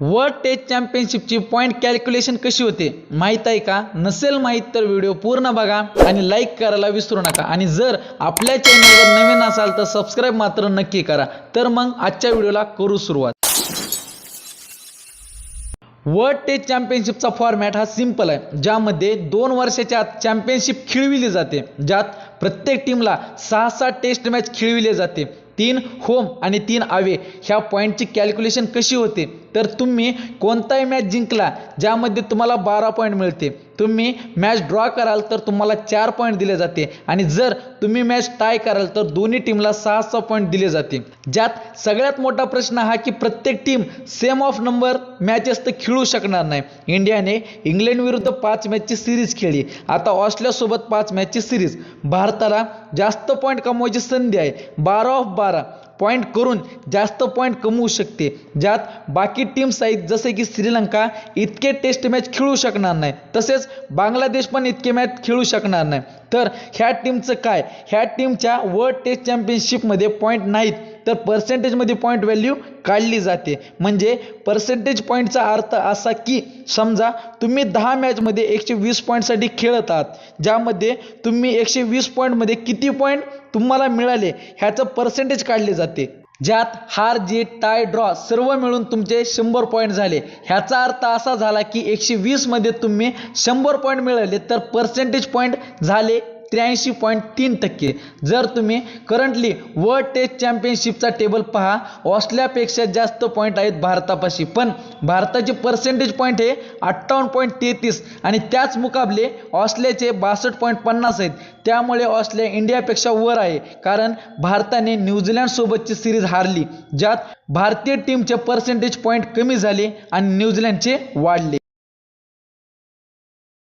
World test चॅम्पियनशिपची point calculation कशी होते? माहीत आहे का? नसेल माहीत तर व्हिडिओ पूर्ण बघा आणि लाईक करायला विसरू नका. आणि जर आपल्या चॅनलवर नवीन असाल तर सबस्क्राईब मात्र नक्की करा. तर मग आजच्या व्हिडिओला करू सुरुवात. वर्ल्ड टेस्ट चॅम्पियनशिपचा फॉर्मॅट हा सिंपल आहे ज्यामध्ये दोन वर्षाच्या आत चॅम्पियनशिप खेळविली जाते. ज्यात प्रत्येक टीमला सहा सहा टेस्ट मॅच खेळविले जाते. तीन होम आणि तीन आवे ह्या पॉईंटची कॅल्क्युलेशन कशी होते? तर तुम्ही कोणताही मॅच जिंकला ज्यामध्ये तुम्हाला बारा पॉईंट मिळते तुम्ही मॅच ड्रॉ कराल तर तुम्हाला चार पॉईंट दिले जाते आणि जर तुम्ही मॅच टाय कराल तर दोन्ही टीमला सहा सहा पॉईंट दिले जाते. ज्यात सगळ्यात मोठा प्रश्न हा की प्रत्येक team same of number matches तर खेळू शकणार नाही. इंडियाने इंग्लंड विरुद्ध पाच मॅचची सिरीज खेळली. आता ऑस्ट्रेलियासोबत पाच मॅचची सिरीज भारताला जास्त पॉईंट कमवायची संधी आहे. बारा ऑफ बारा. पॉईंट करून जास्त पॉईंट कमवू शकते. ज्यात बाकी टीम्स आहेत जसे की श्रीलंका इतके टेस्ट मॅच खेळू शकणार नाही. तसेच बांगलादेश पण इतके मॅच खेळू शकणार नाही. तर ह्या टीमचं काय? ह्या टीमच्या वर्ल्ड टेस्ट चॅम्पियनशिपमध्ये पॉईंट नाहीत. तर पर्सेंटेजमध्ये पॉईंट व्हॅल्यू काढली जाते. म्हणजे पर्सेंटेज पॉईंटचा अर्थ असा की समजा तुम्ही दहा मॅचमध्ये एकशे वीस पॉईंटसाठी खेळत आहात ज्यामध्ये तुम्ही एकशे वीस पॉईंटमध्ये किती पॉईंट तुम्हाला मिळाले ह्याचं पर्सेंटेज काढले जाते. ज्यात हार जीत टाय ड्रॉ सर्व मिळून तुमचे शंभर पॉईंट झाले. ह्याचा अर्थ असा झाला की एकशे वीसमध्ये तुम्ही शंभर पॉईंट मिळाले तर पर्सेंटेज पॉईंट झाले त्र्याऐंशी पॉईंट तीन टक्के. जर तुम्ही करंटली वर्ल्ड टेस्ट चॅम्पियनशिपचा टेबल पहा ऑस्ट्रेलियापेक्षा जास्त पॉईंट आहेत भारतापाशी. पण भारताचे पर्सेंटेज पॉईंट हे अठ्ठावन्न पॉईंट तेहतीस आणि त्याच मुकाबले ऑस्ट्रेलियाचे बासष्ट पॉईंट पन्नास आहेत. त्यामुळे ऑस्ट्रेलिया इंडियापेक्षा वर आहे कारण भारताने न्यूझीलंडसोबतची सिरीज हारली ज्यात भारतीय टीमचे पर्सेंटेज पॉईंट कमी झाले आणि न्यूझीलंडचे वाढले.